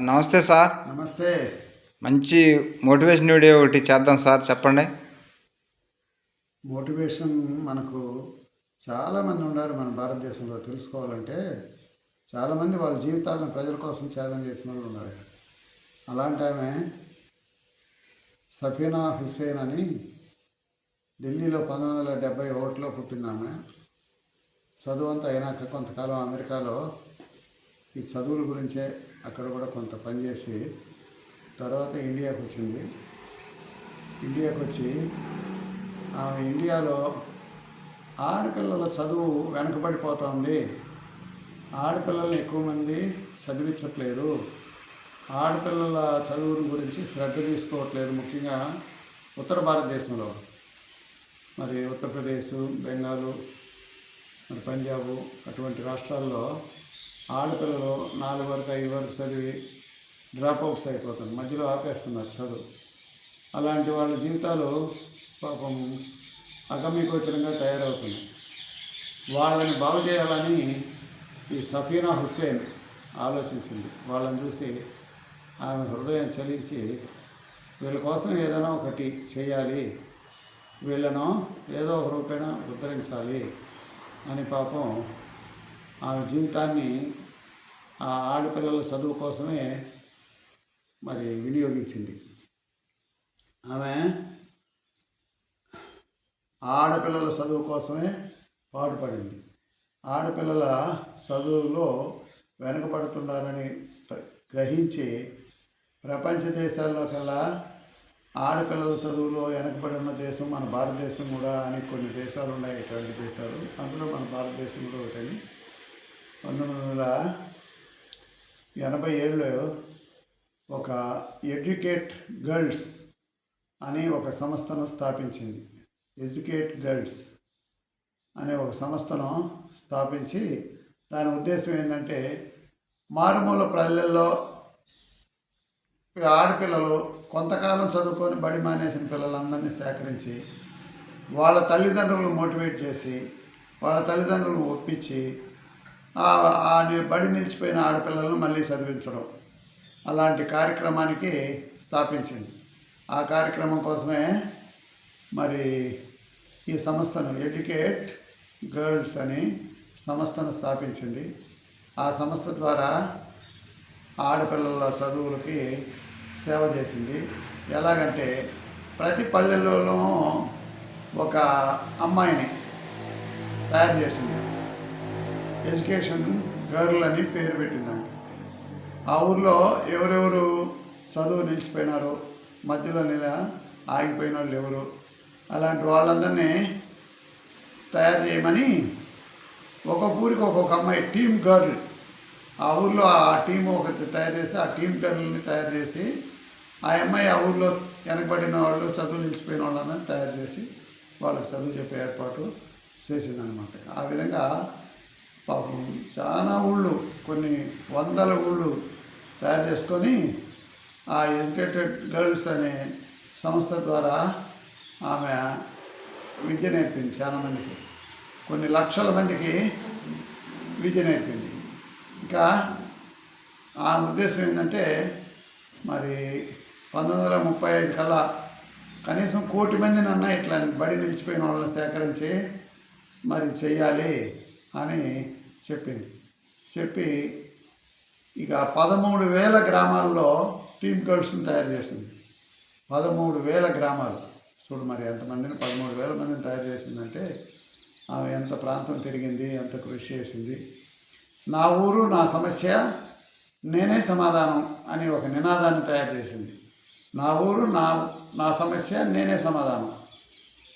నమస్తే సార్. నమస్తే. మంచి మోటివేషన్ వీడియో ఒకటి చేద్దాం సార్ చెప్పండి. మోటివేషన్ మనకు చాలామంది ఉన్నారు మన భారతదేశంలో. తెలుసుకోవాలంటే చాలామంది వాళ్ళ జీవితాలను ప్రజల కోసం త్యాగం చేసిన వాళ్ళు ఉన్నారు అలాంటి ఆమె సఫీనా హుస్సేన్ అని ఢిల్లీలో పంతొమ్మిది వందల డెబ్బై ఒకటిలో పుట్టిన ఆమె. చదువు అంతా అయినాక కొంతకాలం అమెరికాలో ఈ చదువుల గురించే అక్కడ కూడా కొంత పనిచేసి తర్వాత ఇండియాకి వచ్చింది. ఇండియాకి వచ్చి ఆమె ఇండియాలో ఆడపిల్లల చదువు వెనకబడిపోతుంది. ఆడపిల్లల్ని ఎక్కువ మంది చదివించట్లేదు. ఆడపిల్లల చదువుల గురించి శ్రద్ధ తీసుకోవట్లేదు ముఖ్యంగా ఉత్తర భారతదేశంలో. మరి ఉత్తరప్రదేశ్ బెంగాలు మరి పంజాబ్ అటువంటి రాష్ట్రాల్లో ఆడపిల్లలు నాలుగు వరకు ఐదు వరకు చదివి డ్రాప్ అవుట్స్ అయిపోతుంది మధ్యలో ఆపేస్తున్నారు చదువు. అలాంటి వాళ్ళ జీవితాలు పాపం అగమ్యగోచరంగా తయారవుతున్నాయి. వాళ్ళని బాగు చేయాలని ఈ సఫీనా హుస్సేన్ ఆలోచించింది. వాళ్ళని చూసి ఆమె హృదయం చలించి వీళ్ళ కోసం ఏదైనా ఒకటి చేయాలి వీళ్ళను ఏదో ఒక రూపేణ ఉద్ధరించాలి అని పాపం ఆమె జీవితాన్ని ఆ ఆడపిల్లల చదువు కోసమే మరి వినియోగించింది. ఆమె ఆడపిల్లల చదువు కోసమే పాటుపడింది. ఆడపిల్లల చదువులో వెనుకబడుతున్నారని గ్రహించి ప్రపంచ దేశాల్లో కల్లా ఆడపిల్లల చదువులో వెనకబడి ఉన్న దేశం మన భారతదేశం కూడా అని కొన్ని దేశాలు ఉన్నాయి ఇటువంటి దేశాలు అందులో మన భారతదేశం కూడా ఒకటని పంతొమ్మిది వందల ఎనభై ఏడులో ఒక ఎడ్యుకేట్ గర్ల్స్ అనే ఒక సంస్థను స్థాపించింది. ఎడ్యుకేట్ గర్ల్స్ అనే ఒక సంస్థను స్థాపించి దాని ఉద్దేశం ఏంటంటే మారుమూల ప్రజల్లో ఆడపిల్లలు కొంతకాలం చదువుకొని బడి మానేసిన పిల్లలందరినీ సేకరించి వాళ్ళ తల్లిదండ్రులను మోటివేట్ చేసి వాళ్ళ తల్లిదండ్రులను ఒప్పించి బడి నిలిచిపోయిన ఆడపిల్లలను మళ్ళీ చదివించడం. అలాంటి కార్యక్రమానికి స్థాపించింది. ఆ కార్యక్రమం కోసమే మరి ఈ సంస్థను ఎడ్యుకేట్ గర్ల్స్ అని సంస్థను స్థాపించింది. ఆ సంస్థ ద్వారా ఆడపిల్లల చదువులకి సేవ చేసింది. ఎలాగంటే ప్రతి పల్లెల్లోనూ ఒక అమ్మాయిని తయారు చేసింది. ఎడ్యుకేషన్ గర్ల్ అని పేరు పెట్టింది ఆ ఊర్లో ఎవరెవరు చదువు నిలిచిపోయినారు మధ్యలో నిల ఆగిపోయిన వాళ్ళు ఎవరు అలాంటి వాళ్ళందరినీ తయారు చేయమని ఒక్కొక్క ఊరికి ఒక్కొక్క అమ్మాయి టీమ్ గర్ల్ ఆ ఊర్లో ఆ టీం ఒకటి తయారు చేసి ఆ టీం గర్ల్ని తయారు చేసి ఆ అమ్మాయి ఆ ఊర్లో వెనకబడిన వాళ్ళు చదువు నిలిచిపోయిన వాళ్ళందరినీ తయారు చేసి వాళ్ళకి చదువు చెప్పే ఏర్పాటు చేసిందనమాట ఆ విధంగా పాపం చాలా ఊళ్ళు కొన్ని వందల ఊళ్ళు తయారు చేసుకొని ఆ ఎడ్యుకేటెడ్ గర్ల్స్ అనే సంస్థ ద్వారా ఆమె విద్య నేర్పింది చాలామందికి కొన్ని లక్షల మందికి విద్య నేర్పింది. ఇంకా ఆ ఉద్దేశం ఏంటంటే మరి పంతొమ్మిది వందల ముప్పై ఐదు కల్లా కనీసం కోటి మందినన్నా ఇట్లా బడి నిలిచిపోయిన వాళ్ళని సేకరించి మరి చెయ్యాలి అని చెప్పింది. చెప్పి ఇక పదమూడు వేల గ్రామాల్లో టీమ్ గర్ల్స్ని తయారు చేసింది. పదమూడు వేల గ్రామాలు. చూడు మరి ఎంతమందిని పదమూడు వేల మందిని తయారు చేసిందంటే ఆమె ఎంత ప్రాంతం తిరిగింది ఎంత కృషి చేసింది. నా ఊరు నా సమస్య నేనే సమాధానం అని ఒక నినాదాన్ని తయారు చేసింది. నా ఊరు నా నా సమస్య నేనే సమాధానం.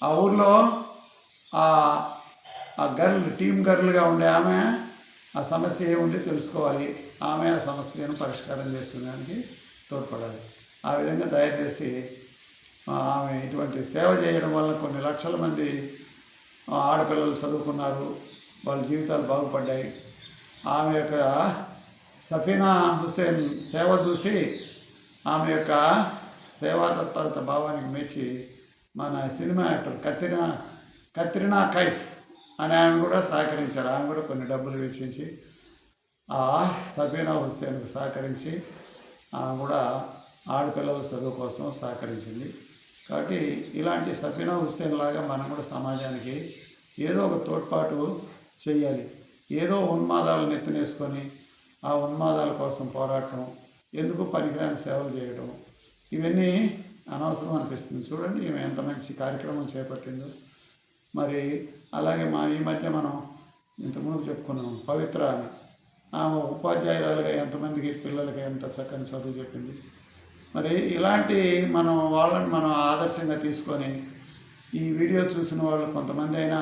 ఆ ఊర్లో ఆ ఆ గర్ల్ టీమ్ గర్ల్గా ఉండే ఆమె ఆ సమస్య ఏముంది తెలుసుకోవాలి. ఆమె ఆ సమస్యను పరిష్కారం చేసుకోవడానికి తోడ్పడాలి. ఆ విధంగా తయారు చేసి ఆమె ఇటువంటి సేవ చేయడం వల్ల కొన్ని లక్షల మంది ఆడపిల్లలు చదువుకున్నారు. వాళ్ళ జీవితాలు బాగుపడ్డాయి. ఆమె యొక్క సఫీనా హుస్సేన్ సేవ చూసి ఆమె యొక్క సేవా తత్పరత భావానికి మెచ్చి మన cinema actor Katrina Katrina Kaif అని ఆమె కూడా సహకరించారు. ఆమె కూడా కొన్ని డబ్బులు వెచ్చించి ఆ సబీనా హుస్సేన్కు సహకరించి ఆమె కూడా ఆడపిల్లల చదువు కోసం సహకరించింది. కాబట్టి ఇలాంటి సబీనా హుస్సేన్ లాగా మనం కూడా సమాజానికి ఏదో ఒక తోడ్పాటు చేయాలి. ఏదో ఉన్మాదాలను ఎత్తునేసుకొని ఆ ఉన్మాదాల కోసం పోరాటం ఎందుకు పనికిరాని సేవలు చేయడం ఇవన్నీ అనవసరం అనిపిస్తుంది. చూడండి ఈమె ఎంత మంచి కార్యక్రమం చేపట్టిందో. మరి అలాగే మా ఈ మధ్య మనం ఇంతకుముందు చెప్పుకున్నాం పవిత్ర అని. ఆమె ఉపాధ్యాయురాలుగా ఎంతమందికి పిల్లలకి ఎంత చక్కని చదువు చెప్పింది. మరి ఇలాంటి మనం వాళ్ళని మనం ఆదర్శంగా తీసుకొని ఈ వీడియో చూసిన వాళ్ళు కొంతమంది అయినా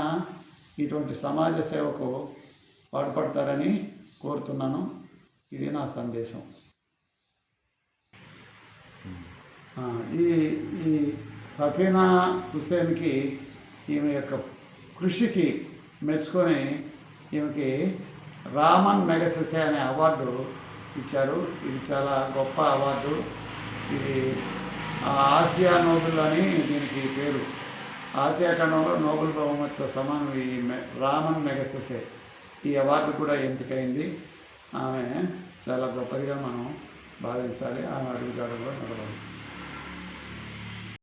ఇటువంటి సమాజ సేవకు పాటుపడతారని కోరుతున్నాను. ఇది నా సందేశం. ఈ ఈ సఫీనా హుస్సేన్కి ఈమె యొక్క కృషికి మెచ్చుకొని ఈమెకి రామన్ మెగసెసే అనే అవార్డు ఇచ్చారు. ఇది చాలా గొప్ప అవార్డు. ఇది ఆసియా నోబుల్ అని దీనికి పేరు. ఆసియా ఖండంలో నోబెల్ బహుమతితో సమానం ఈ మె- రామన్ మెగసెసే. ఈ అవార్డు కూడా ఎంపికైంది. ఆమె చాలా గొప్పదిగా మనం భావించాలి. ఆమె అడుగుజాడలో నడవాలి